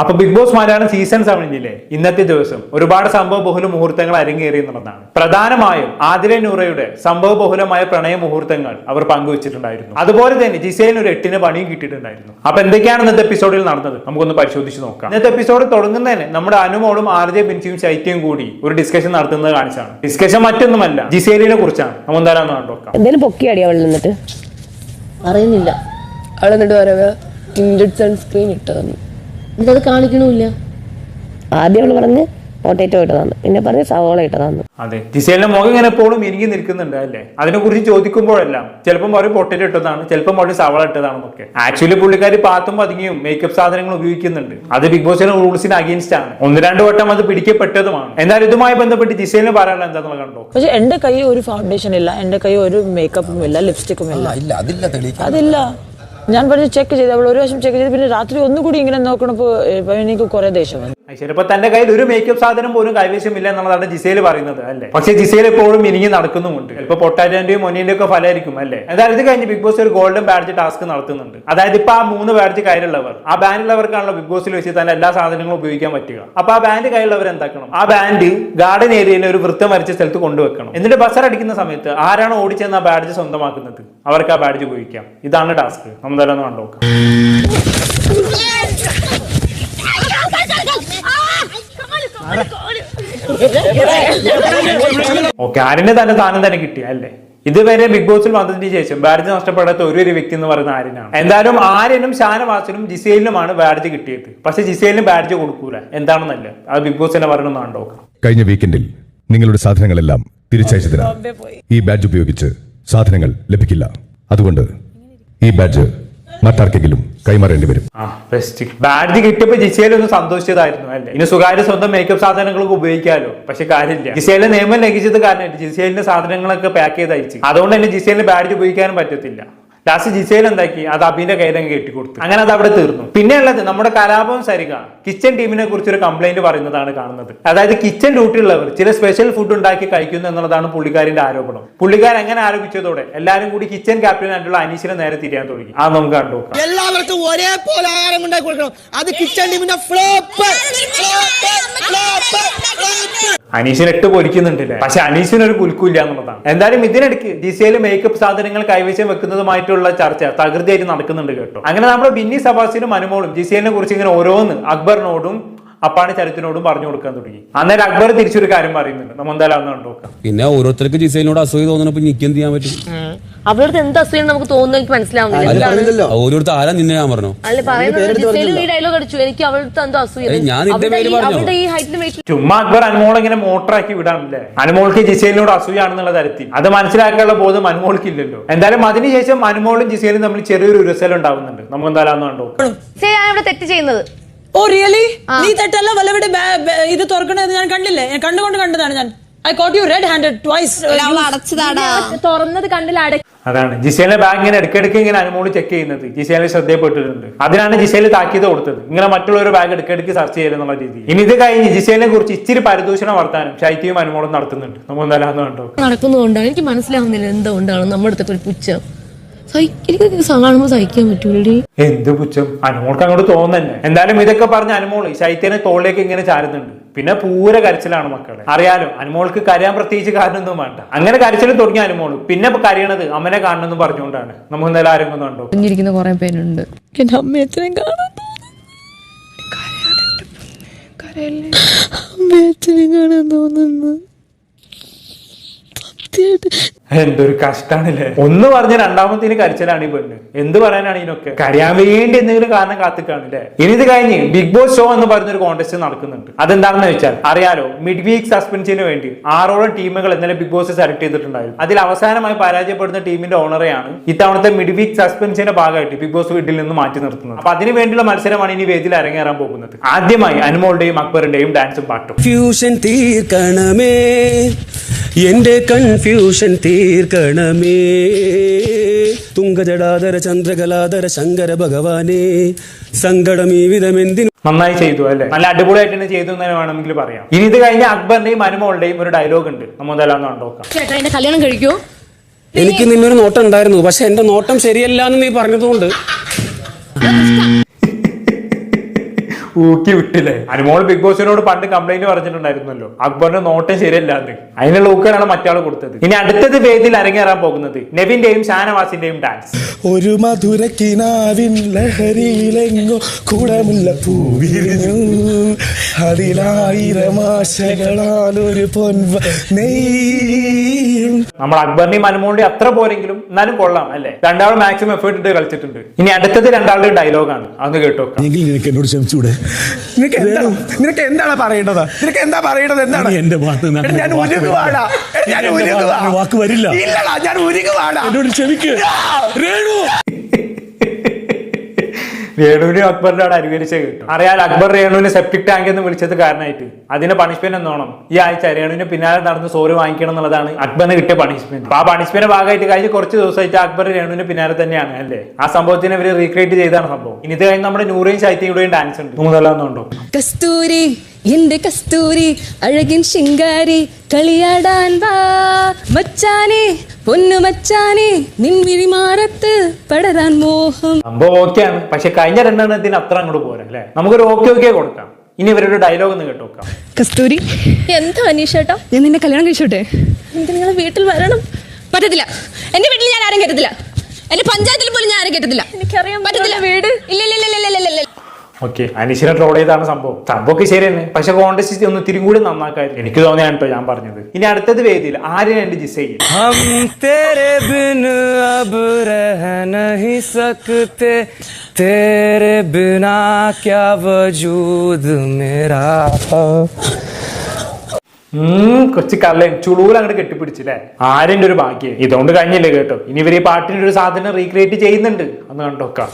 അപ്പൊ big boss Malayalam season സെവനിലെ ഇന്നത്തെ ദിവസം ഒരുപാട് സംഭവ ബഹുല മുഹൂർത്തങ്ങൾ അരങ്ങേറി എന്നുള്ളതാണ്. പ്രധാനമായും ആതിര നൂറയുടെ സംഭവ ബഹുലമായ പ്രണയ മുഹൂർത്തങ്ങൾ അവർ പങ്കുവച്ചിട്ടുണ്ടായിരുന്നു. അതുപോലെ തന്നെ ജിസേലിന് ഒരു എട്ടിന് പണിയും കിട്ടിയിട്ടുണ്ടായിരുന്നു. അപ്പൊ എന്തൊക്കെയാണ് ഇന്നത്തെ എപ്പിസോഡിൽ നടന്നത്? നമുക്കൊന്ന് പരിശോധിച്ച് നോക്കാം. ഇന്നത്തെ എപ്പിസോഡ് തുടങ്ങുന്നതിന് നമ്മുടെ അനുമോളും ആർ ജെ ബിൻസിയും ശൈത്യവും കൂടി ഒരു ഡിസ്കഷൻ നടത്തുന്നത് കാണിച്ചാണ്. ഡിസ്കഷൻ മറ്റൊന്നുമല്ല ജിസേലിനെ കുറിച്ചാണ്. നമ്മൾ എന്തായാലും നോക്കാം. പൊക്കിയാടി അവൾ നിന്നിട്ട്? അറിയുന്നില്ല. അവൾ എന്നിട്ട് പറയ സൺസ്ക്രീൻ ഇട്ട് എന്നിട്ടത് കാണിക്കണമില്ല ആദ്യം അവൾ പറഞ്ഞ് പൊട്ടേറ്റോ ഇട്ടതാന്ന് പിന്നെ പറഞ്ഞ് സവോള ഇട്ടതാന്ന് അതെ. ജിസേലിന്റെ മുഖം ഇങ്ങനെ എപ്പോഴും ഇരിക്കി നിൽക്കുന്നുണ്ട് അല്ലേ? അതിനെ കുറിച്ച് ചോദിക്കുമ്പോഴെല്ലാം ചിലപ്പം പറയും പൊട്ടേറ്റോ ഇട്ടതാണ് ചിലപ്പം പറയും സവള ഇട്ടതാണെന്നൊക്കെ. ആക്ച്വലി പുള്ളിക്കാരി പാത്തും പതുങ്ങിയും മേക്കപ്പ് സാധനങ്ങൾ ഉപയോഗിക്കുന്നുണ്ട്. അത് ബിഗ് ബോസിന്റെ റൂൾസിന് അഗേൻസ്റ്റ് ആണ്. ഒന്ന് രണ്ട് വട്ടം അത് പിടിക്കപ്പെട്ടതുമാണ്. എന്നാൽ ഇതുമായി ബന്ധപ്പെട്ട് ജിസേലിന് പറയാനുള്ള എന്താണെന്ന് കണ്ടോ? പക്ഷെ എന്റെ കൈ ഒരു ഫൗണ്ടേഷൻ ഇല്ല. എന്റെ കൈ ഒരു മേക്കപ്പും ഇല്ല ലിപ്സ്റ്റിക്കും ഇല്ല. അതില്ല ഞാൻ പറഞ്ഞ് ചെക്ക് ചെയ്ത്. അവൾ ഒരു വശം ചെക്ക് ചെയ്ത്. പിന്നെ രാത്രി ഒന്നുകൂടി ഇങ്ങനെ നോക്കണപ്പോ ഏ, എനിക്ക് കുറെ ദേഷ്യം വന്നു. ചിലപ്പോ തന്റെ കയ്യിൽ ഒരു മേക്കപ്പ് സാധനം പോലും കൈവശമില്ല എന്നുള്ളതാണ് ജിസേൽ പറയുന്നത് അല്ലേ? പക്ഷെ ജിസേൽ എപ്പോഴും ഇനിങ്ങി നടക്കുന്നുമുണ്ട്. ചിലപ്പോൾ പൊട്ടാറ്റോന്റെയും മൊന്നിന്റെ ഒക്കെ ഫലമായിരിക്കും അല്ലേ? എന്തായാലും ഇത് കഴിഞ്ഞ് ബിഗ് ബോസ് ഒരു ഗോൾഡൻ ബാഡ്ജ് ടാസ്ക് നടത്തുന്നുണ്ട്. അതായത് ഇപ്പൊ ആ മൂന്ന് ബാഡ്ജ് കയ്യിലുള്ളവർ ആ ബാൻഡിലുള്ളവർക്കാണല്ലോ ബിഗ് ബോസിൽ വെച്ച് തന്നെ എല്ലാ സാധനങ്ങളും ഉപയോഗിക്കാൻ പറ്റുക. അപ്പൊ ആ ബാൻഡ് കയ്യിലുള്ളവർ എന്താക്കണം? ആ ബാൻഡ് ഗാർഡൻ ഏരിയയിൽ ഒരു വൃത്തം വരച്ച സ്ഥലത്ത് കൊണ്ടുവെക്കണം. എന്നിട്ട് ബസർ അടിക്കുന്ന സമയത്ത് ആരാണ് ഓടിച്ചെന്ന് ആ ബാഡ്ജ് സ്വന്തമാക്കുന്നത്? അവർക്ക് ആ ബാഡ്ജ് ഉപയോഗിക്കാം. ഇതാണ് ടാസ്ക് നമ്മൾ തന്നെ കണ്ടുനോക്കാം ഓക്കെ തന്നെ സ്ഥാനം തന്നെ കിട്ടിയ അല്ലേ? ഇതുവരെ ബിഗ് ബോസിൽ വന്നതിന് ശേഷം ബാഡ്ജ് നഷ്ടപ്പെടാത്ത ഒരു ഒരു വ്യക്തി എന്ന് പറയുന്ന ആര്യനാണ്. എന്തായാലും ആര്യനും ഷാനവാസിനും ജിസേലിനുമാണ് ബാഡ്ജ് കിട്ടിയത്. പക്ഷെ ജിസേലിന് ബാഡ്ജ് കൊടുക്കൂല. എന്താണെന്നല്ല അത് ബിഗ് ബോസ് തന്നെ പറയണമെന്നാണ് കഴിഞ്ഞ വീക്കെൻഡിൽ നിങ്ങളുടെ സാധനങ്ങളെല്ലാം തിരിച്ചയച്ചതിനാൽ ഈ ബാഡ്ജ് ഉപയോഗിച്ച് സാധനങ്ങൾ ലഭിക്കില്ല. അതുകൊണ്ട് ഈ ബാഡ്ജ് മറ്റാർക്കെങ്കിലും കൈമാറേണ്ടി വരും. ബാഡ്ജ് കിട്ടിയപ്പോ ജിസേൽ ഒന്ന് സന്തോഷിച്ചതായിരുന്നു അല്ലേ? ഇനി സ്വകാര്യ സ്വന്തം മേക്കപ്പ് സാധനങ്ങളൊക്കെ ഉപയോഗിക്കാലോ? പക്ഷെ കാര്യമില്ല. ജിസേലിന്റെ നിയമം ലംഘിച്ചത് കാരണമായിട്ട് ജിസേലിന്റെ സാധനങ്ങളൊക്കെ പാക്ക് ചെയ്ത് അയച്ചു. അതുകൊണ്ട് തന്നെ ജിസേലിന് ബാഡ്ജ് ഉപയോഗിക്കാനും പറ്റത്തില്ല. ലാസ്റ്റ് ജിസേൽ എന്താക്കി? അത് അബിന്റെ കയ്യിലങ്ങ് കെട്ടിക്കൊടുത്തു. അങ്ങനെ അത് അവിടെ തീർന്നു. പിന്നെയുള്ളത് നമ്മുടെ കലാപം സരിക കിച്ചൺ ടീമിനെ കുറിച്ച് ഒരു കംപ്ലൈന്റ് പറയുന്നതാണ് കാണുന്നത്. അതായത് കിച്ചൺ ഡ്യൂട്ടിയുള്ളവർ ചില സ്പെഷ്യൽ ഫുഡ് ഉണ്ടാക്കി കഴിക്കുന്നു എന്നുള്ളതാണ് പുള്ളിക്കാരിന്റെ ആരോപണം. പുള്ളിക്കാരൻ അങ്ങനെ ആരോപിച്ചതോടെ എല്ലാവരും കൂടി കിച്ചൺ ക്യാപ്റ്റൻ ആയിട്ടുള്ള അനീഷിനെ നേരെ തിരിയാൻ തുടങ്ങി. ആ നമുക്ക് കണ്ടു എല്ലാവർക്കും ഒരേപോലെ ആഹാരം ഉണ്ടാക്കി കൊടുക്കണം. അത് കിച്ചൺ ടീമിന്റെ ഫ്ലോപ്പ് അനീഷിന് എട്ട് പൊരിക്കുന്നുണ്ടല്ലേ? പക്ഷെ അനീഷിന് ഒരു കുലുക്കില്ല എന്നുള്ളതാണ്. എന്തായാലും ഇതിനിടയ്ക്ക് ജിസയിൽ മേക്കപ്പ് സാധനങ്ങൾ കൈവശം വെക്കുന്നതുമായിട്ടുള്ള ചർച്ച തകൃതിയായിട്ട് നടക്കുന്നുണ്ട് കേട്ടോ. അങ്ങനെ നമ്മുടെ ബിന്നി സബാസിനും അനുമോളും ജിസേലിനെ കുറിച്ച് ഇങ്ങനെ ഓരോന്ന് അക്ബറിനോടും അപ്പാണി ചരിത്രനോടും പറഞ്ഞു കൊടുക്കാൻ തുടങ്ങി. അന്നേരം അക്ബർ തിരിച്ചൊരു കാര്യം പറയുന്നുണ്ട്. നമ്മൾ എന്തായാലും അന്ന് കണ്ടു നോക്കാം. പിന്നെ ഓരോരുത്തർക്ക് ജിസൈനോട് അസൂയ തോന്നുന്നപ്പോ എനിക്ക് എന്ത് ചെയ്യാൻ പറ്റും? അവരോട് എന്ത് അസുഖം നമുക്ക് തോന്നുന്നു എനിക്ക് മനസ്സിലാവുന്നില്ല? ഓരോരുത്തർ ആരാ നിന്നെ ഞാൻ പറഞ്ഞു? അല്ല പറയുന്നത് ഈ ഡയലോഗ് അടിച്ചു. എനിക്ക് അവളുടെ എന്തോ അസൂയ ഞാൻ നിന്റെ പേര് പറഞ്ഞു? ഈ ഹൈറ്റിന് വെയിറ്റിലും ചുമ്മാ അക്ബർ അനുമോൾ ഇങ്ങനെ മോട്ടറാക്കി വിടാണല്ലേ അനുമോൾക്ക് ജിസേലിനോട് അസൂയാണെന്നുള്ള തരത്തിൽ. അത് മനസ്സിലാക്കാനുള്ള ബോധം അനുമോൾക്ക് ഇല്ലല്ലോ എന്തായാലും അതിനുശേഷം അനുമോളും ജിസേലും തമ്മിൽ ചെറിയൊരു ഉരസൽ ഉണ്ടാവുന്നുണ്ട്. നമുക്ക് എന്തായാലും അന്ന് കണ്ടു. ശരി ഞാൻ ഇവിടെ തെറ്റ് ചെയ്യുന്നത്. ഓ റിയലി നീ തെറ്റല്ല വല്ലവിടെ ഇത് തുറക്കണത് ഞാൻ കണ്ടില്ലേ? ഞാൻ കണ്ടുകൊണ്ട് കണ്ടതാണ് ഞാൻ. I caught you red handed twice തുറന്നത് കണ്ടില്ല അതാണ്. ജിസേലിന്റെ ബാഗ് ഇങ്ങനെ ഇടയ്ക്കിടയ്ക്ക് ഇങ്ങനെ അനുമോൾ ചെക്ക് ചെയ്യുന്നത്. ജിസേലിന് ശ്രദ്ധയപ്പെട്ടിട്ടുണ്ട് അതിനാണ് ജിസേൽ താക്കീത് കൊടുത്തത്. ഇങ്ങനെ മറ്റുള്ളവർ ബാങ്ക് ഇടയ്ക്കിടയ്ക്ക് സർച്ച് ചെയ്യലെന്നുള്ള രീതി. ഇനി ഇത് കഴിഞ്ഞ് ജിസേലിനെ കുറിച്ച് ഇച്ചിരി പരിദൂഷണം വർത്താനം ശൈത്യവും അനുമോളും നടത്തുന്നുണ്ട്. നമുക്ക് എന്തായാലും നടക്കുന്നുണ്ടോ. എനിക്ക് മനസ്സിലാവുന്നില്ല എന്തുകൊണ്ടാണ് നമ്മുടെ അടുത്തൊരു ഒരു പുച്ഛം. എനിക്ക് കാണുമ്പോൾ സഹിക്കാൻ പറ്റൂലടി. എന്ത് പുച്ഛം. അനുമോൾക്ക് അങ്ങോട്ട് തോന്നുന്നെ എന്തായാലും ഇതൊക്കെ പറഞ്ഞ അനുമോൾ ശൈത്യനെ തോളിലേക്ക് ഇങ്ങനെ ചാരുന്നുണ്ട്. പിന്നെ പൂര കരച്ചിലാണ് മക്കളെ. അറിയാലോ അനുമോൾക്ക് കരയാൻ പ്രത്യേകിച്ച് കാരണമൊന്നും വേണ്ട. അങ്ങനെ കരച്ചിൽ തുടങ്ങിയ അനുമോൾ. പിന്നെ കരയണത് അമ്മനെ കാണണമെന്ന് പറഞ്ഞുകൊണ്ടാണ്. നമുക്ക് എന്തായാലും ആരെങ്കിലും കണ്ടോ? കുഞ്ഞിരിക്കുന്ന കുറെ പേരുണ്ട്. എന്റെ അമ്മയച്ഛനെ കാണാൻ അമ്മയച്ഛനെ കാണാൻ തോന്നുന്നു. സത്യമായിട്ട് എന്തൊരു കഷ്ടാണല്ലേ? ഒന്ന് പറഞ്ഞ രണ്ടാമത്തേന് കരച്ചിലാണ് ഈ പെണ്ണ്. എന്ത് പറയാനാണ് ഇതിനൊക്കെ? കരയാൻ വേണ്ടി എന്തെങ്കിലും കാരണം കാത്തിക്കാണല്ലേ? ഇനി ഇത് കഴിഞ്ഞ് ബിഗ് ബോസ് ഷോ എന്ന് പറഞ്ഞൊരു കോൺടെസ്റ്റ് നടക്കുന്നുണ്ട്. അതെന്താണെന്ന് വെച്ചാൽ അറിയാലോ മിഡ് വീക്ക് സസ്പെൻഷന് വേണ്ടി ആറോളം ടീമുകൾ ഇന്നലെ ബിഗ് ബോസ് സെലക്ട് ചെയ്തിട്ടുണ്ടായിരുന്നു. അതിൽ അവസാനമായി പരാജയപ്പെടുന്ന ടീമിന്റെ ഓണറെയാണ് ഇത്തവണത്തെ മിഡ് വീക്ക് സസ്പെൻഷന്റെ ഭാഗമായിട്ട് ബിഗ് ബോസ് വീട്ടിൽ നിന്ന് മാറ്റി നിർത്തുന്നത്. അപ്പൊ അതിന് വേണ്ടിയുള്ള മത്സരമാണ് ഇനി വേദിയിൽ അരങ്ങേറാൻ പോകുന്നത്. ആദ്യമായി അനുമോളുടെയും അക്ബറിന്റെയും ഡാൻസും പാട്ടും. ഫ്യൂഷൻ തീർക്കണമേ. എന്റെ കൺഫ്യൂഷൻ തീർക്കണമേ. തുങ്കജടാധര ചന്ദ്രകലാധര ശങ്കര ഭഗവാനെ. സങ്കടം ഈ വിധമെന്തിനു? നന്നായി ചെയ്തു അല്ലേ? നല്ല അടിപൊളിയായിട്ട് ചെയ്തു എന്ന് വേണമെങ്കിൽ പറയാം. ഇനി ഇത് കഴിഞ്ഞ അക്ബറിന്റെയും അനുമോളുടെയും ഒരു ഡയലോഗ് ഉണ്ട്. നമ്മൾ കണ്ടോക്കാം ചേട്ടാ എന്റെ കല്യാണം കഴിക്കൂ. എനിക്ക് നിന്നൊരു നോട്ടം ഉണ്ടായിരുന്നു. പക്ഷെ എന്റെ നോട്ടം ശരിയല്ല എന്ന് നീ പറഞ്ഞതുകൊണ്ട്. ഊക്കി വിട്ടില്ലേ? അനുമോൾ ബിഗ് ബോസിനോട് പണ്ട് കംപ്ലൈന്റ് പറഞ്ഞിട്ടുണ്ടായിരുന്നല്ലോ. അക്ബറിന്റെ നോട്ടം ശരിയല്ലാന്ന്. അതിനുള്ള ഊക്കാണ് മറ്റാൾ കൊടുത്തത്. ഇനി അടുത്തത് വേദിയിൽ അരങ്ങേറാൻ പോകുന്നത് നെവിന്റെയും ഷാനവാസിന്റെയും ഡാൻസ് ഒരു മധുര കിനാവിൻ ലഹരിയിലെങ്ങോ കുടമുല്ല പൂവിരിഞ്ഞു അതിലായിരം ആശകളാൽ ഒരു പൊൻവ നെയ്യും. നമ്മൾ അക്ബറിനെയും അനുമോളിന്റെയും അത്ര പോരെങ്കിലും എന്നാലും കൊള്ളാം അല്ലേ? രണ്ടാളും മാക്സിമം എഫേർട്ട് ഇട്ട് കളിച്ചിട്ടുണ്ട്. ഇനി അടുത്തത് രണ്ടാളുടെ ഡയലോഗാണ് അന്ന് കേട്ടോ എന്നോട് ക്ഷമിച്ചൂടെ? നിനക്ക് എന്താണ് നിനക്ക് എന്താണ് പറയേണ്ടത്? നിനക്ക് എന്താ പറയേണ്ടത്? എന്താണ്? എന്റെ ഭാഗത്ത് ഞാൻ ഉരുകുവാടാ. ഞാൻ ഉരുകുവാ. വാക്ക് വരില്ല. ഇല്ലടാ ഞാൻ ഉരുകുവാടാ. എന്നോട് ക്ഷമിക്ക്. രേണു! രേണുവിനെ അക്ബറിന്റെ അവിടെ അനുകരിച്ച കിട്ടും. അറിയാൻ അക്ബർ രേണുവിനെ സെപ്റ്റിക് ടാങ്ക് എന്ന് വിളിച്ചത് കാരണമായിട്ട്. അതിന്റെ പണിഷ്മെന്റ് എന്നോണം ഈ ആഴ്ച രേണുവിന് പിന്നാലെ നടന്ന് സോറി വാങ്ങിക്കണം എന്നുള്ളതാണ് അക്ബറിന് കിട്ടിയ പണിഷ്മെന്റ് ആ പണിഷ്മെന്റ് ഭാഗമായിട്ട് കഴിഞ്ഞ കുറച്ച് ദിവസമായിട്ട് അക്ബർ രേണുവിന് പിന്നാലെ തന്നെയാണ് അല്ലേ? ആ സംഭവത്തിന് ഇവർ റീക്രിയേറ്റ് ചെയ്താണ് സംഭവം. ഇനി ഇത് കഴിഞ്ഞ് നമ്മുടെ നൂറേയും ശൈത്യയുടെയും ഡാൻസ് ഉണ്ട്. മൂന്നല്ലാന്നുണ്ടോ കസ്തൂരി എന്റെ കസ്തൂരി അഴകിൻ ശിങ്കാരി കളിയാടാൻ വാ മച്ചാനെ പൊന്നു മച്ചാനെ നിൻ വിഴിമാറത്ത് പടരാൻ മോഹം. സംഭവം ഓക്കെയാണ് പക്ഷെ കഴിഞ്ഞ രണ്ടെണ്ണത്തിന് അത്ര അങ്ങോട്ട് പോരാ അല്ലേ? നമുക്കൊരു ഓക്കെ ഓക്കെ കൊടുക്കാം. ഇനി ഇവരുടെ ഡയലോഗ് ഒന്ന് കേട്ടോക്കാം കസ്തൂരി. എന്താ അനീഷേട്ടാ ഞാൻ നിന്നെ കല്യാണം കഴിച്ചോട്ടെ? എനിക്ക് നിങ്ങളെ വീട്ടിൽ വരണം? പറ്റത്തില്ല. എന്റെ വീട്ടിൽ ഞാൻ ആരും കേട്ടത്തില്ല എന്റെ പഞ്ചായത്തിൽ പോലും ഞാൻ ആരും കേട്ടത്തില്ല എനിക്കറിയാൻ പറ്റത്തില്ല. വീട്? ഇല്ല ഇല്ല ഇല്ല ഇല്ല ഇല്ല ഇല്ല. ഓക്കെ അനീഷിനെ ട്രോൾ ചെയ്താണ് സംഭവം സംഭവമൊക്കെ ശരി തന്നെ പക്ഷെ കോൺടെസ്റ്റ് ഒന്ന് തിരി കൂടി നന്നാക്കായിരുന്നു എനിക്ക് തോന്നിയാണ് കേട്ടോ ഞാൻ പറഞ്ഞത് ഇനി അടുത്തത് വേദിയിൽ ആര്യൻ എന്റെ ജിസയിൽ हम तेरे बिन अब रह नहीं सकते तेरे बिना क्या वजूद मेरा ഉം, കൊച്ചു കള്ളൻ ചുളൂൽ അങ്ങോട്ട് കെട്ടിപ്പിടിച്ചില്ലേ ആര്യന്റെ ഒരു ഭാഗ്യം ഇതുകൊണ്ട് കഴിഞ്ഞില്ലേ കേട്ടോ ഇനി ഇവർ ഈ പാട്ടിന്റെ ഒരു സാധനം റീക്രിയേറ്റ് ചെയ്യുന്നുണ്ട് അന്ന് കണ്ടോക്കാം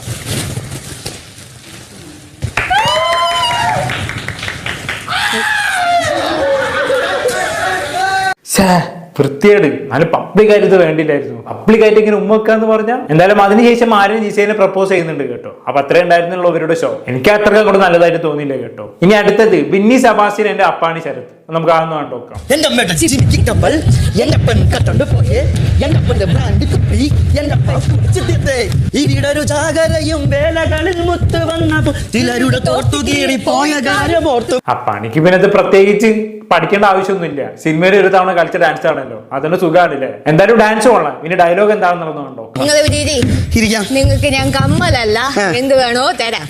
ഛേ, വൃത്തിയേട് നല്ല പബ്ലിക് ആയിട്ട് ഇത് വേണ്ടിയില്ലായിരുന്നു. പബ്ലിക് ആയിട്ട് ഇങ്ങനെ ഉമ്മക്കാന്ന് പറഞ്ഞാൽ എന്തായാലും അതിനുശേഷം ആരും ജിസേനെ പ്രപ്പോസ് ചെയ്യുന്നുണ്ട് കേട്ടോ. അപ്പൊ അത്രേ ഉണ്ടായിരുന്നുള്ളൂ അവരുടെ ഷോ എനിക്ക് അത്രയ്ക്ക് അങ്ങോട്ട് നല്ലതായിട്ട് തോന്നിയില്ല കേട്ടോ. ഇനി അടുത്തത് വിന്നി സബാസിൻ എന്റെ അപ്പാണി ശരത്ത് നമുക്ക് അതൊന്ന് കണ്ടോക്കാം. എന്റെ അമ്മയുടെ ചിരിക്ക് കപ്പൽ എന്റെ പെൺ കട്ടോണ്ട് പോയേ എന്റെ പെണ്ണ് ബ്രാൻഡ് കുപ്പി എന്റെ പൈസ ഇവിടൊരു ജാഗരയും വേലകളിൽ മുത്ത് ചിലരുടെ പോയ കാര്യമോർത്തു അപ്പാണിക്ക് പിന്നെ പ്രത്യേകിച്ച് പഠിക്കേണ്ട ആവശ്യമൊന്നുമില്ല. സിനിമയിൽ ഒരു തവണ കളിച്ച ഡാൻസ് ആണല്ലോ. അതൊന്നും സുഖമാണല്ലേ എന്തായാലും ഡാൻസ് കൊള്ളാം ഇനി ഡയലോഗ് എന്താണെന്നുള്ളത് കണ്ടോ? നിങ്ങൾക്ക് ഞാൻ കമ്മലല്ല. എന്ത് വേണോ തരാം.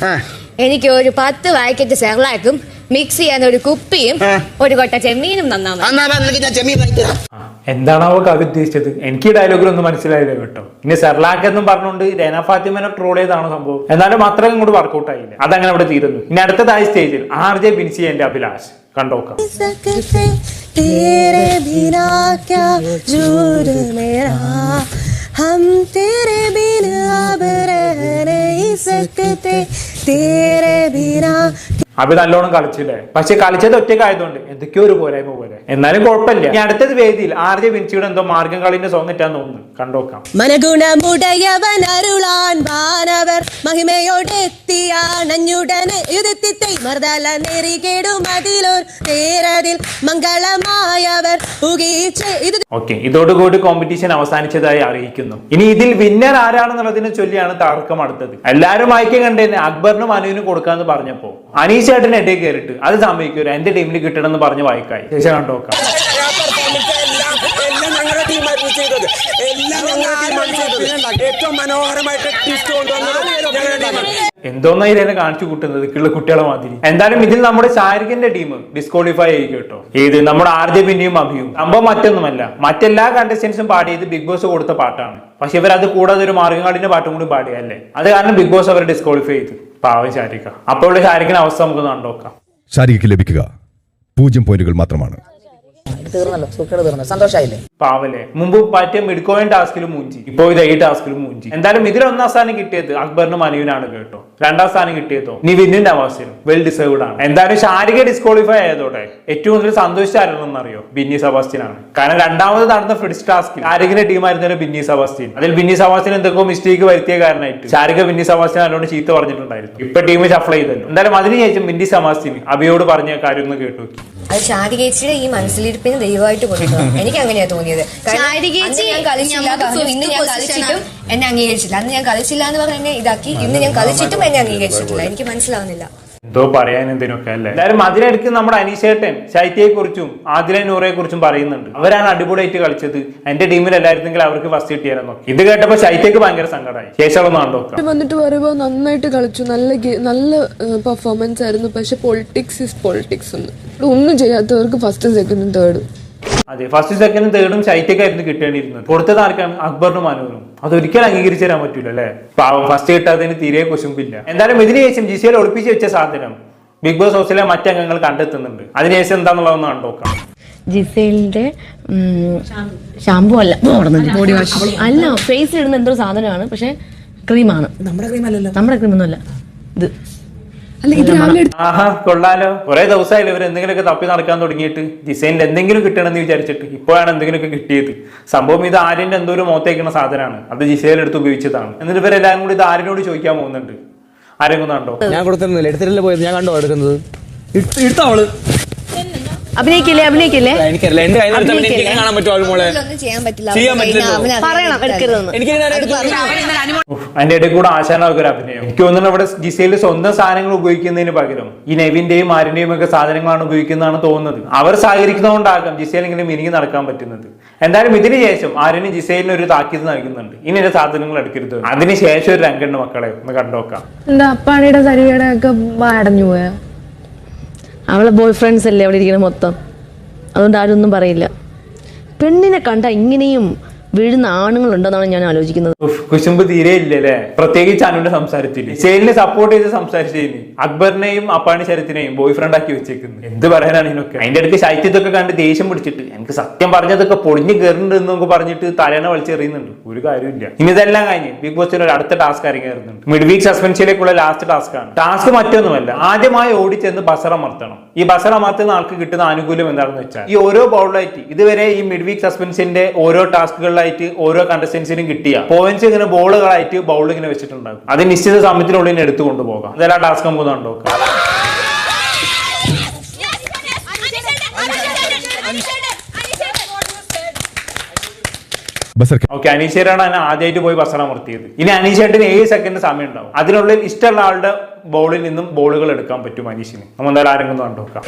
എനിക്ക് ഒരു പത്ത് വായിക്കറ്റ് സെർലാക്കും മിക്സ് ചെയ്യാൻ ഒരു കുപ്പിയും ഒരു കൊട്ട ചെമ്മീനും തന്നാ മതി എന്നാ വാ, നിനക്ക് ഞാൻ ചെമ്മീൻ വാങ്ങി തരാം ആ, എന്താണാവോ കവി ഉദ്ദേശിച്ചത് എനിക്ക് ഈ ഡയലോഗിലൊന്നും മനസ്സിലായില്ല കേട്ടോ ഇനി സെർലാക്ക് എന്നും പറഞ്ഞുകൊണ്ട് രേന ഫാത്തിമനെ ട്രോൾ ചെയ്താണോ സംഭവം എന്നാലും അത്രയും കൂടി വർക്കൗട്ട് ആയില്ല അതങ്ങനെ അവിടെ തീരുന്നു ഇനി അടുത്തതായി സ്റ്റേജിൽ ആർ ജെ ബിൻസി എന്റെ അഭിലാഷ് കണ്ടോക്കാം तेरे बिना क्या जुड़ मेरा हम तेरे बिना अब रह नहीं सकते तेरे बिना അഭി നല്ലോണം കളിച്ചില്ലേ? പക്ഷെ കളിച്ചത് ഒറ്റയ്ക്കായതുകൊണ്ട് എന്തൊക്കെയോ ഒരു പോരായ്മ പോലെ എന്നാലും കുഴപ്പമില്ല. ഇനി അടുത്തത് വേദിയിൽ ആർ ജെ ബിൻസിയുടെ എന്തോ മാർഗം കളിന്റെ സോങ് ഇട്ടാന്ന് തോന്നുന്നു. കണ്ടോക്കാം മനഗുണമുടയവൻ അരുളാൻ വാനവർ മഹിമയോടെത്തിയാണഞ്ഞുടനെ മർദ്ദല നെറികേടും മംഗളമായവർ ഇത് ഓക്കെ ഇതോടുകൂടി കോമ്പറ്റീഷൻ അവസാനിച്ചതായി അറിയിക്കുന്നു. ഇനി ഇതിൽ വിന്നർ ആരാണെന്നുള്ളതിനെ ചൊല്ലിയാണ് തർക്കം അടുത്തത്. എല്ലാവരും വായിക്കാൻ കണ്ടേനെ അക്ബറിനും അനുവിനും കൊടുക്കാന്ന് പറഞ്ഞപ്പോ. അനീഷ് ചേട്ടൻ എട്ടേ കയറിട്ട് അത് സമ്മതിക്കൂല എന്റെ ടീമിന് കിട്ടണം എന്ന് പറഞ്ഞ് വായിക്കായി. ശേഷം കണ്ടോക്കാം ഏറ്റവും മനോഹരമായിട്ട് എന്തോന്നാ ഇതിനെ കാണിച്ചു കൂട്ടുന്നത്? കിള്ള കുട്ടികളെ മാതിരി. എന്തായാലും ഇതിൽ നമ്മുടെ ശാരികന്റെ ടീം ഡിസ്ക്വാളിഫൈ ആയി കേട്ടോ. ഏത് നമ്മുടെ ആർ ജെ പിന്റെയും അഭിയും. സംഭവം മറ്റൊന്നുമല്ല. മറ്റെല്ലാ കണ്ടസ്റ്റൻസും പാടിയത് ബിഗ് ബോസ് കൊടുത്ത പാട്ടാണ്. പക്ഷെ ഇവർ അത് കൂടാതെ ഒരു മാർഗംകാടിന്റെ പാട്ടും കൂടി പാടിയല്ലേ അത് കാരണം ബിഗ് ബോസ് അവരെ ഡിസ്ക്വാളിഫൈ ചെയ്തു. പാവം ശാരിക. അപ്പോൾ ശാരിക്കിന്റെ അവസ്ഥ നമുക്ക് കണ്ടോക്കാം ശാരികയ്ക്ക് ലഭിക്കുക. പൂജ്യം പോയിന്റുകൾ മാത്രമാണ്. തീർന്നല്ലോ സൂക്കേട് തീർന്നു സന്തോഷമായില്ലേ പാവലെ മുമ്പ് പറ്റിയ മിഡ്കോയിൻ ടാസ്കിലും മൂഞ്ചി. ഇപ്പോ ഇത് ഈ ടാസ്കിലും മൂഞ്ചി. എന്തായാലും ഇതിൽ ഒന്നാം സ്ഥാനം കിട്ടിയത് അക്ബറിനും അനുവിനാണ് കേട്ടോ. രണ്ടാം സ്ഥാനം കിട്ടിയതോ? നിവിനും നവാസിനും. വെൽ ഡിസേർവ്ഡ് ആണ്. എന്തായാലും ശാരിക ഡിസ്ക്വാളിഫൈ ആയതോടെ ഏറ്റവും കൂടുതൽ സന്തോഷിച്ചായിരുന്നു അറിയോ ബിന്നി സബാസ്റ്റിനാണ് കാരണം രണ്ടാമത് നടന്ന ഫിഡ്സ് ടാസ്കിൽ ആരെങ്കിലും ടീമായിരുന്നു ബിന്നി സബാസ്റ്റിൻ അതിൽ ബിന്നി സബാസ്റ്റിൻ എന്തൊക്കെയോ മിസ്റ്റേക്ക് വരുത്തിയ കാരണമായിട്ട് ശാരിക ബിന്നി സബാസ്റ്റിൻ അതിനോട് ചീത്ത പറഞ്ഞിട്ടുണ്ടായിരുന്നു. ഇപ്പൊ ടീം ഷഫ്ല ചെയ്തല്ലോ. എന്തായാലും അതിനുശേഷം ബിന്നി സബാസ്റ്റിൻ അബിയോട് പറഞ്ഞ കാര്യം ഒന്ന് കേട്ടു അത് ശാരികേച്ചിയുടെ ഈ മനസ്സിലിരിപ്പിന് ദൈവമായിട്ട് കൊടുക്കണം എനിക്ക് അങ്ങനെയാ തോന്നിയത്. കാരണം ഞാൻ കളിച്ചില്ല. ഇന്ന് ഞാൻ കളിച്ചിട്ടും എന്നെ അംഗീകരിച്ചില്ല. അന്ന് ഞാൻ കളിച്ചില്ല എന്ന് പറഞ്ഞ ഇതാക്കി. ഇന്ന് ഞാൻ കളിച്ചിട്ടും എന്നെ അംഗീകരിച്ചിട്ടില്ല. എനിക്ക് മനസ്സിലാവുന്നില്ല. എന്തോ പറയാൻ എന്തിനൊക്കെ അല്ലേ? എന്തായാലും അതിനിടയ്ക്ക് നമ്മുടെ അനീഷേട്ടൻ ശൈത്യയെ കുറിച്ചും ആദില നൂറെ കുറിച്ചും പറയുന്നുണ്ട്. അവരാണ് അടിപൊളിയായിട്ട് കളിച്ചത്. എന്റെ ടീമിൽ എല്ലായിരുന്നെങ്കിൽ അവർക്ക് ഫസ്റ്റ് കിട്ടിയായിരുന്നു ഇത് കേട്ടപ്പോ ശൈത്യക്ക് ഭയങ്കര സങ്കടമായി ശേഷം വന്നിട്ട് പറയുമ്പോൾ നന്നായിട്ട് കളിച്ചു. നല്ല നല്ല പെർഫോമൻസ് ആയിരുന്നു. പക്ഷെ പൊളിറ്റിക്സ് ഇസ് പൊളിറ്റിക്സ് ഒന്ന് ഒന്നും ചെയ്യാത്തവർക്ക് ഫസ്റ്റും സെക്കൻഡും തേർഡും അതെ ഫസ്റ്റ് സെക്കൻഡും തേർഡും ശൈത്യക്കായിരുന്നു കിട്ടേണ്ടിയിരുന്നത്. കൊടുത്തത് ആർക്കാണ്? അക്ബറിനും മനോനും അത് ഒരിക്കലും അംഗീകരിച്ചു തരാൻ പറ്റൂല അല്ലേ പാവം ഫസ്റ്റ് കിട്ടാത്തതിന് തീരെ കുശുമ്പില്ല. എന്തായാലും ഇതിന് ശേഷം ജിസിയിൽ ഒളിപ്പിച്ച് വെച്ച സാധനം ബിഗ് ബോസ് ഹൗസിലെ മറ്റംഗങ്ങൾ കണ്ടെത്തുന്നുണ്ട്. അതിനുശേഷം എന്താണെന്നുള്ളതൊന്ന് കണ്ടോക്കാം ജിസേലിന്റെ ഷാമ്പു അല്ല. ബോഡി വാഷ് അല്ല ഫേസിൽ ഇടുന്ന എന്തോ സാധനമാണ് പക്ഷെ ക്രീമാണ് നമ്മുടെ ക്രീം അല്ലല്ലോ. നമ്മുടെ ക്രീം ഒന്നും അല്ല ഇത് ആഹാ കൊള്ളാലോ. കുറെ ദിവസമായില്ല ഇവർ എന്തെങ്കിലുമൊക്കെ തപ്പി നടക്കാൻ തുടങ്ങിയിട്ട്. ഡിസൈനിൽ എന്തെങ്കിലും കിട്ടണമെന്ന് വിചാരിച്ചിട്ട് ഇപ്പോഴാണ് എന്തെങ്കിലുമൊക്കെ കിട്ടിയത്. സംഭവം ഇത് ആര്യന്റെ എന്തോ ഒരു മോത്തേക്കുന്ന സാധനമാണ്. അത് ജിസയിൽ എടുത്ത് ഉപയോഗിച്ചതാണ്. എന്നിട്ട് ഇവരെല്ലാരും കൂടി ഇത് ആര്യനോട് ചോദിക്കാൻ പോകുന്നുണ്ട്. ആരെങ്കിലും കണ്ടോ? ഞാൻ കൊടുത്തിരുന്നില്ല. എടുത്തിട്ടില്ല പോയത്? ഞാൻ കണ്ടോ എടുക്കുന്നത്? എടുത്തവൾ അഭിനയിക്കില്ലേ? അഭിനയിക്കില്ലേ? എനിക്കറിയില്ല. എന്റെ കയ്യിൽ നിന്ന് എടുത്തപ്പോൾ എനിക്ക് എങ്ങനെ കാണാൻ പറ്റുമോ ഒന്നും ചെയ്യാൻ പറ്റില്ല. ചെയ്യാൻ പറ്റില്ലല്ലോ. അവന് അവന് പറയണം എടുക്കരുതെന്ന്. എനിക്ക്. ഉഫ്, അതിന്റെ ഇടയിൽ കൂടെ ആശാനൊക്കെ ഒരു അഭിനയം. എനിക്ക് തോന്നുന്നു ഇവിടെ ജിസയിൽ സ്വന്തം സാധനങ്ങൾ ഉപയോഗിക്കുന്നതിന് പകരം ഈ നെവിന്റെയും ആരിന്റെയും ഒക്കെ സാധനങ്ങളാണ് ഉപയോഗിക്കുന്നതാണ് തോന്നുന്നത്. അവർ സഹകരിക്കുന്നതുകൊണ്ടാകാം ജിസയിൽ ഇങ്ങനെ മിനിങ്ങി നടക്കാൻ പറ്റുന്നത്. എന്തായാലും ഇതിന് ശേഷം ആര്യന് ജിസൈലിന് ഒരു താക്കീത് നൽകുന്നുണ്ട്. ഇനി എന്റെ സാധനങ്ങൾ എടുക്കരുത്. അതിന് ശേഷം ഒരു രംഗണ്ട് മക്കളെ. ഒന്ന് കണ്ടോക്കാം. എന്താ അപ്പാണിയുടെ സരിയുടെ ഒക്കെ അടഞ്ഞു പോയ? അവളെ ബോയ് ഫ്രണ്ട്സ് അല്ലേ അവിടെ ഇരിക്കുന്നത് മൊത്തം? അതുകൊണ്ട് ആരും ഒന്നും പറയില്ല. പെണ്ണിനെ കണ്ട ഇങ്ങനെയും വീഴുന്ന ആണുങ്ങളുണ്ടെന്നാണ് ഞാൻ ആലോചിക്കുന്നത്. കുശുമ്പ് തീരെ ഇല്ലല്ലേ? പ്രത്യേകിച്ച് അനുവിന്റെ സംസാരത്തിൽ സെയിലിനെ സപ്പോർട്ട് ചെയ്ത് സംസാരിച്ചതിന് അക്ബറിനെയും അപ്പാണി ശരത്തിനെയും ബോയ് ഫ്രണ്ട് ആക്കി വെച്ചേക്കുന്നു. എന്ത് പറയാനാണ് ഇതിനൊക്കെ? അതിന്റെ അടുത്ത് ശൈത്യത്തൊക്കെ കണ്ട് ദേഷ്യം പിടിച്ചിട്ട് എനിക്ക് സത്യം പറഞ്ഞതൊക്കെ പൊളിഞ്ഞു കയറുന്നുണ്ട് എന്നൊക്കെ പറഞ്ഞിട്ട് തലേണ വലിച്ചെറിയുന്നുണ്ട്. ഒരു കാര്യമില്ല ഇനി ഇതെല്ലാം കഴിഞ്ഞ് ബിഗ് ബോസിൽ ഒരു അടുത്ത ടാസ്ക് ഇറങ്ങിയിരുന്നുണ്ട് മിഡ് വീക്ക് സസ്പെൻഷനിലേക്കുള്ള ലാസ്റ്റ് ടാസ്ക് ആണ്. ടാസ്ക് മറ്റൊന്നുമല്ല ആദ്യമായി ഓടിച്ചെന്ന് ബസറ മർത്തണം ഈ ബസറ അമർത്തുന്ന ആൾക്ക് കിട്ടുന്ന ആനുകൂല്യം എന്താണെന്ന് വെച്ചാൽ ഈ ഓരോ ബൗളായിട്ട് ഇതുവരെ ഈ മിഡ് വീക്ക് സസ്പെൻഷന്റെ ഓരോ ടാസ്കുകളിലായിട്ട് ഓരോ കണ്ടസ്റ്റൻസിനും കിട്ടിയ. പോയിന്റ്സ് ഇങ്ങനെ ബോളുകളായിട്ട് ബൗൾ ഇങ്ങനെ വെച്ചിട്ടുണ്ടാകും അത് നിശ്ചിത സമയത്തിനുള്ളിൽ എടുത്തു കൊണ്ടുപോകാം. ഇതെല്ലാം ടാസ്ക് നമുക്ക് ബസർ ഓക്കെ അനീഷേരാണ് അതിനെ ആദ്യമായിട്ട് പോയി ബസറ അമർത്തിയത്. ഇനി അനീഷേട്ടിന് ഏഴ് സെക്കൻഡ് സമയം ഉണ്ടാവും. അതിനുള്ളിൽ ഇഷ്ടമുള്ള ആളുടെ ബോളിൽ നിന്നും ബോളുകൾ എടുക്കാൻ പറ്റും അനീഷിന്. നമ്മൾ എന്തായാലും ആരെങ്കിലും കണ്ടോക്കാം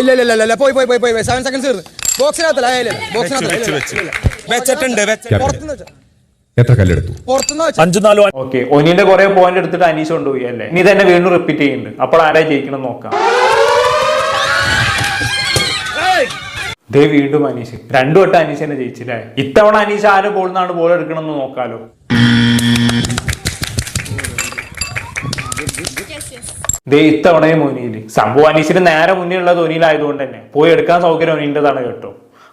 ഇല്ല ഇല്ല ഇല്ല ഇല്ല പോയി പോയി പോയി പോയി സെവൻ സെക്കൻഡ്സ് തീർന്നു ബോക്സിനകത്തല്ല ഇല്ല ബോക്സിനകത്തല്ല വെച്ചിട്ടുണ്ട്. എത്ര കല്ലെടുത്തു? ഓക്കെ ഒന്നിന്റെ കുറെ പോയിന്റ് എടുത്തിട്ട് അനീഷ് കൊണ്ടുപോയി അല്ലേ? ഇനി തന്നെ വീണ്ടും റിപ്പീറ്റ് ചെയ്യുന്നുണ്ട്. അപ്പോൾ ആരാ ജയിക്കണം നോക്കാം. ദേ വീണ്ടും അനീഷ്. രണ്ടു വട്ടം അനീഷ് തന്നെ ജയിച്ചില്ലേ? ഇത്തവണ അനീഷ് ആരെ ബോളിൽ നിന്നാണ് ബോൾ എടുക്കണമെന്ന് നോക്കാലോ. ദേ ഇത്തവണയും ഒനിയിൽ സംഭവം അനീഷിന് നേരെ മുന്നിലുള്ള ധോനിയിലായതുകൊണ്ട് തന്നെ. പോയി എടുക്കാൻ സൗകര്യം ഒനിന്റെതാണ് കേട്ടോ.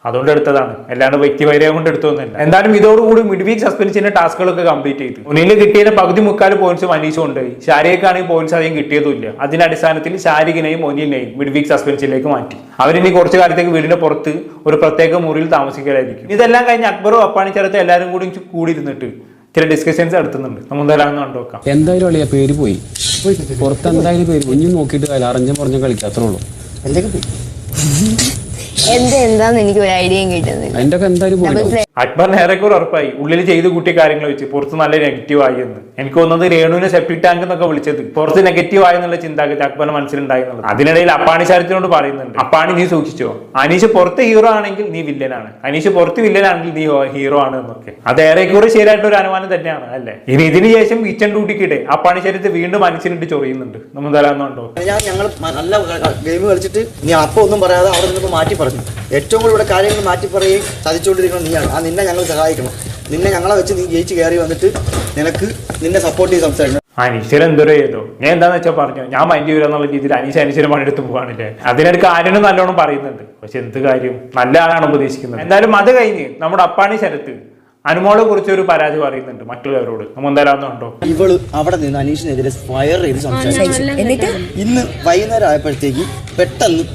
അതുകൊണ്ട് എടുത്തതാണ്. അല്ലാണ്ട് വ്യക്തിവൈര്യം കൊണ്ട് എടുത്തൊന്നുമില്ല. എന്തായാലും ഇതോടുകൂടി മിഡ് വീക്ക് സസ്പെൻസിന്റെ ടാസ്കുകളൊക്കെ കംപ്ലീറ്റ് ചെയ്തു. ഒനിയിൽ കിട്ടിയതിന് പകുതി മുക്കാൽ പോയിന്റ്സ് അനീഷ് കൊണ്ടുപോയി ശാരീരിക്കാണെങ്കിൽ പോയിന്റ്സ് അധികം കിട്ടിയതുമില്ല. അതിന്റെ അടിസ്ഥാനത്തിൽ ശാരികിനെയും ഒനിലിനെയും മിഡ് വീക്ക് സസ്പെൻഷനിലേക്ക് മാറ്റി. അവരിനി കുറച്ചു കാലത്തേക്ക് വീടിന്റെ പുറത്ത് ഒരു പ്രത്യേക മുറിയിൽ താമസിക്കലായിരിക്കും. ഇതെല്ലാം കഴിഞ്ഞ് അക്ബറും അപ്പാണി ചേർത്ത് എല്ലാവരും കൂടി കൂടി ഇരുന്നിട്ട് ചില ഡിസ്കഷൻസ് നടത്തുന്നുണ്ട്. നമ്മൾ എന്തായാലും കണ്ടു നോക്കാം. എന്തായാലും അളിയ പേര് പോയി. പുറത്ത് എന്തായാലും പേര് പോയി. ഇനി നോക്കിയിട്ട് കാര്യം. അറിഞ്ഞ പറഞ്ഞ കളിക്കാത്രേ ഉള്ളൂ. നേരെ കൂടെ എന്ത് എന്താന്ന് എനിക്ക് ഒരു ഐഡിയയും ഏറെക്കുറെ ഉറപ്പായി. ഉള്ളിൽ ചെയ്ത് കൂട്ടിയ കാര്യങ്ങൾ വെച്ച് പുറത്ത് നല്ല നെഗറ്റീവ് ആയി എന്ന്. എനിക്ക് തോന്നുന്നത് രേണുവിനെ സെപ്റ്റിക് ടാങ്ക് എന്നൊക്കെ വിളിച്ചത്. പുറത്ത് നെഗറ്റീവ് ആയെന്നുള്ള ചിന്താഗതി അക്ബറിന് മനസ്സിലുണ്ടായി എന്നുള്ളത്. അതിനിടയിൽ അപ്പാണി ശരത്തിനോട് പറയുന്നുണ്ട്. അപ്പാണി നീ സൂക്ഷിച്ചോ? അനീഷ് പുറത്ത് ഹീറോ ആണെങ്കിൽ നീ വില്ലനാണ് അനീഷ് പുറത്ത് വില്ലനാണെങ്കിൽ നീ ഹീറോ ആണ് എന്നൊക്കെ. അത് ഏറെക്കുറെ ശരിയായിട്ട് ഒരു അനുമാനം തന്നെയാണ് അല്ലേ? ഇനി ഇതിന് ശേഷം കിച്ചൺ ഡ്യൂട്ടിക്കിടെ അപ്പാണി ശരത്ത് വീണ്ടും മനസ്സിലിട്ട് ചൊറിയുന്നുണ്ട്. നമ്മൾ തരാന്നുണ്ടോ ഞാൻ ഞങ്ങൾ നല്ല ഗെയിം കളിച്ചിട്ട് നീ അപ്പൊ ഒന്നും പറയാതെ അവിടെ നിന്ന് മാറ്റി പറഞ്ഞു. ഏറ്റവും കൂടുതൽ ഇവിടെ കാര്യങ്ങൾ മാറ്റി പറയുകയും ചതിച്ചുകൊണ്ടിരിക്കണം നീയാണ്. ആ നിന്നെ ഞങ്ങൾ സഹായിക്കണം. നിന്നെ ഞങ്ങളെ വെച്ച് നീ ജയിച്ച് കയറി വന്നിട്ട് നിനക്ക് നിന്നെ സപ്പോർട്ട് ചെയ്ത് സംസാരിക്കണം. അനീശ്വരൻ എന്തോരോ ചെയ്തോ? ഞാൻ എന്താന്ന് വെച്ചാൽ പറഞ്ഞു ഞാൻ മൈൻഡ് ചെയ്യൂല എന്നുള്ള രീതിയിൽ അനീശ് അനീശ്വരം പണിയെടുത്ത് പോവാണില്ലേ? അതിനിടയ്ക്ക് ആര്യനും നല്ലോണം പറയുന്നുണ്ട്. പക്ഷെ എന്ത് കാര്യം? നല്ല ആളാണ് ഉപദേശിക്കുന്നത്. എന്തായാലും അത് കഴിഞ്ഞ് നമ്മുടെ അപ്പാണി ശരത്ത് അനുമോളെ കുറിച്ച് ഒരു പരാതി പറയുന്നുണ്ട് മറ്റുള്ളവരോട്. നമ്മൾ എന്തായാലും ഉണ്ടോ ഇവൾ അവിടെ നിന്ന് അനീഷിനെതിരെ ഫയർ ചെയ്ത് സംസാരിച്ചു. എന്നിട്ട് ഇന്ന് വൈകുന്നേരം ആയപ്പോഴത്തേക്ക് പെട്ടെന്ന്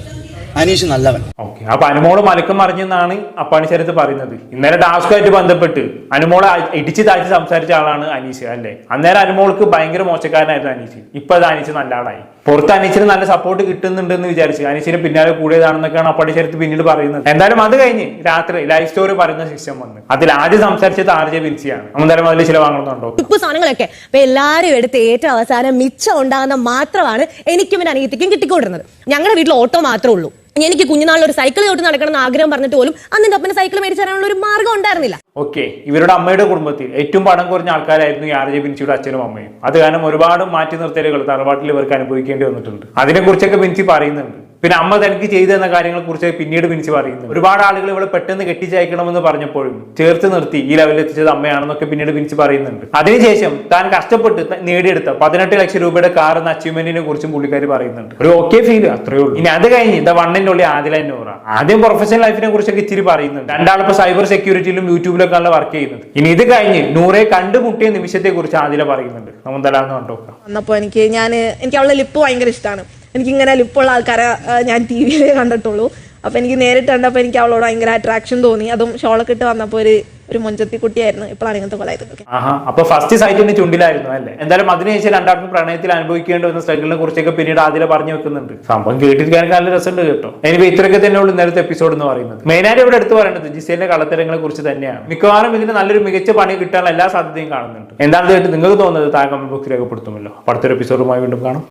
അനീഷ് നല്ലവൻ. ഓക്കെ അപ്പൊ അനുമോൾ മലക്കം മറിഞ്ഞെന്നാണ് അപ്പാണി ശരത്ത് പറയുന്നത്. ഇന്നലെ ടാസ്കുമായിട്ട് ബന്ധപ്പെട്ട് അനുമോളെ ഇടിച്ച് താഴ്ച സംസാരിച്ച ആളാണ് അനീഷ് അല്ലേ? അന്നേരം അനുമോൾക്ക് ഭയങ്കര മോശക്കാരനായിരുന്നു അനീഷ്. ഇപ്പൊ അത് അനീഷ് നല്ല ആളായി പുറത്ത് അനീഷിന് നല്ല സപ്പോർട്ട് കിട്ടുന്നുണ്ടെന്ന് വിചാരിച്ച് അനീഷിന് പിന്നാലെ കൂടിയതാണെന്നൊക്കെയാണ് അപ്പാണി ശരത്ത് പിന്നീട് പറയുന്നത്. എന്തായാലും അത് കഴിഞ്ഞ് രാത്രി ലൈഫ് സ്റ്റോറി പറയുന്ന ശിക്ഷം വന്ന്. അതിൽ ആദ്യം സംസാരിച്ചത് ആർ ജെ ബിൻസിയാണ്. എന്തായാലും അതിൽ ചില വാങ്ങണമെന്നുണ്ടോ ഉപ്പ് സാധനങ്ങളൊക്കെ അപ്പൊ എല്ലാരും എടുത്ത് ഏറ്റവും അവസാനം മിച്ചം ഉണ്ടാകുന്ന മാത്രമാണ് എനിക്കും അനിയത്തിക്കും കിട്ടിക്കൊണ്ടിരുന്നത്. ഞങ്ങളുടെ വീട്ടിൽ ഓട്ടോ മാത്രമേ ഉള്ളൂ. എനിക്ക് കുഞ്ഞുനാളിൽ ഒരു സൈക്കിൾ ചോട്ട് നടക്കണം എന്ന് ആഗ്രഹം പറഞ്ഞിട്ട് പോലും അന്ന് എന്റെ സൈക്കിൾ മേടിച്ചു തരാനുള്ള ഒരു മാർഗം ഉണ്ടായിരുന്നില്ല. ഓക്കെ ഇവരുടെ അമ്മയുടെ കുടുംബത്തിൽ ഏറ്റവും പണം കുറഞ്ഞ ആൾക്കാരായിരുന്നു ഈ ആർ ജെ ബിൻസിയുടെ അച്ഛനും അമ്മയും. അത് കാരണം ഒരുപാട് മാറ്റി നിർത്തലുകൾ തറവാട്ടിൽ ഇവർക്ക് അനുഭവിക്കേണ്ടി വന്നിട്ടുണ്ട്. അതിനെ കുറിച്ചൊക്കെ ബിൻസി പറയുന്നുണ്ട്. പിന്നെ അമ്മ തനിക്ക് ചെയ്തു തന്ന കാര്യങ്ങളെ കുറിച്ച് പിന്നീട് വിനിച്ച് പറയുന്നു. ഒരുപാട് ആളുകൾ ഇവളെ പെട്ടെന്ന് കെട്ടിച്ചയക്കണമെന്ന് പറഞ്ഞപ്പോഴും ചേർത്ത് നിർത്തി ഈ ലെവലിൽ എത്തിച്ചത് അമ്മയാണെന്നൊക്കെ പിന്നീട് വിനിച്ച് പറയുന്നുണ്ട്. അതിനുശേഷം താൻ കഷ്ടപ്പെട്ട് നേടിയെടുത്ത പതിനെട്ട് ലക്ഷം രൂപയുടെ കാർ എന്ന അച്ചീവ്മെന്റിനെ കുറിച്ചും പുള്ളിക്കാർ പറയുന്നുണ്ട്. ഒരു ഓക്കെ ഫീൽ അത്രേ ഉള്ളൂ. ഇനി അത് കഴിഞ്ഞ് ഇതാ വണ്ണിന്റെ ഉള്ളിൽ ആദില ഓറ ആദ്യം പ്രൊഫഷണൽ ലൈഫിനെ കുറിച്ചൊക്കെ ഇച്ചിരി പറയുന്നുണ്ട്. രണ്ടാളിപ്പോ സൈബർ സെക്യൂരിറ്റിയിലും യൂട്യൂബിലൊക്കെ ആണ് വർക്ക് ചെയ്യുന്നത്. ഇനി ഇത് കഴിഞ്ഞ് നൂറെ കണ്ടുമുട്ടിയ നിമിഷത്തെ കുറിച്ച് ആദില പറയുന്നുണ്ട്. നമ്മൾ തലാന്ന് കണ്ടോക്കാം. വന്നപ്പോൾ എനിക്ക് ഞാൻ എനിക്ക് അവളെ ലിപ്പ് ഭയങ്കര ഇഷ്ടമാണ് എനിക്കിങ്ങനെ ലിപ്പുള്ള ആൾക്കാരെ ഞാൻ ടി വിയിലേ കണ്ടിട്ടുള്ളൂ. അപ്പം എനിക്ക് നേരിട്ട് കണ്ടപ്പോൾ എനിക്ക് അവളോട് ഭയങ്കര അട്രാക്ഷൻ തോന്നി. അതും ഷോളൊക്കെ ഇട്ട് വന്നപ്പോൾ ഒരു ഒരു മുഞ്ചത്തി കുട്ടിയായിരുന്നു ഇപ്പോഴാണ് ഇങ്ങനത്തെ കൊലായത് അപ്പൊ ഫസ്റ്റ് തന്നെ ചുണ്ടിലായിരുന്നു അല്ലേ? എന്തായാലും അതിനുശേഷം രണ്ടാമത്തെ പ്രണയത്തിൽ അനുഭവിക്കേണ്ടി വന്ന സ്ട്രഗിളിനെ കുറിച്ചൊക്കെ പിന്നീട് ആദ്യം പറഞ്ഞു വെക്കുന്നുണ്ട്. സംഭവം കേട്ടിരിക്കാൻ നല്ല രസമുണ്ട് കേട്ടോ. എനിക്ക് ഇത്രയൊക്കെ തന്നെയുള്ള ഇന്നലത്തെ എപ്പിസോഡ് എന്ന് പറയുന്നത്. മെയിനായിട്ട് ഇവിടെ എടുത്തു പറയേണ്ടത് ജിസേലിന്റെ കളത്തരങ്ങളെ കുറിച്ച് തന്നെയാണ്. മിക്കവാറും ഇതിന് നല്ലൊരു മികച്ച പണി കിട്ടാനുള്ള എല്ലാ സാധ്യതയും കാണുന്നുണ്ട്. എന്താണെന്ന് നിങ്ങൾക്ക് തോന്നുന്നത് കമന്റ് ബോക്സിൽ രേഖപ്പെടുത്തുമല്ലോ. അടുത്തൊരു എപ്പിസോഡുമായി വീണ്ടും കാണാം.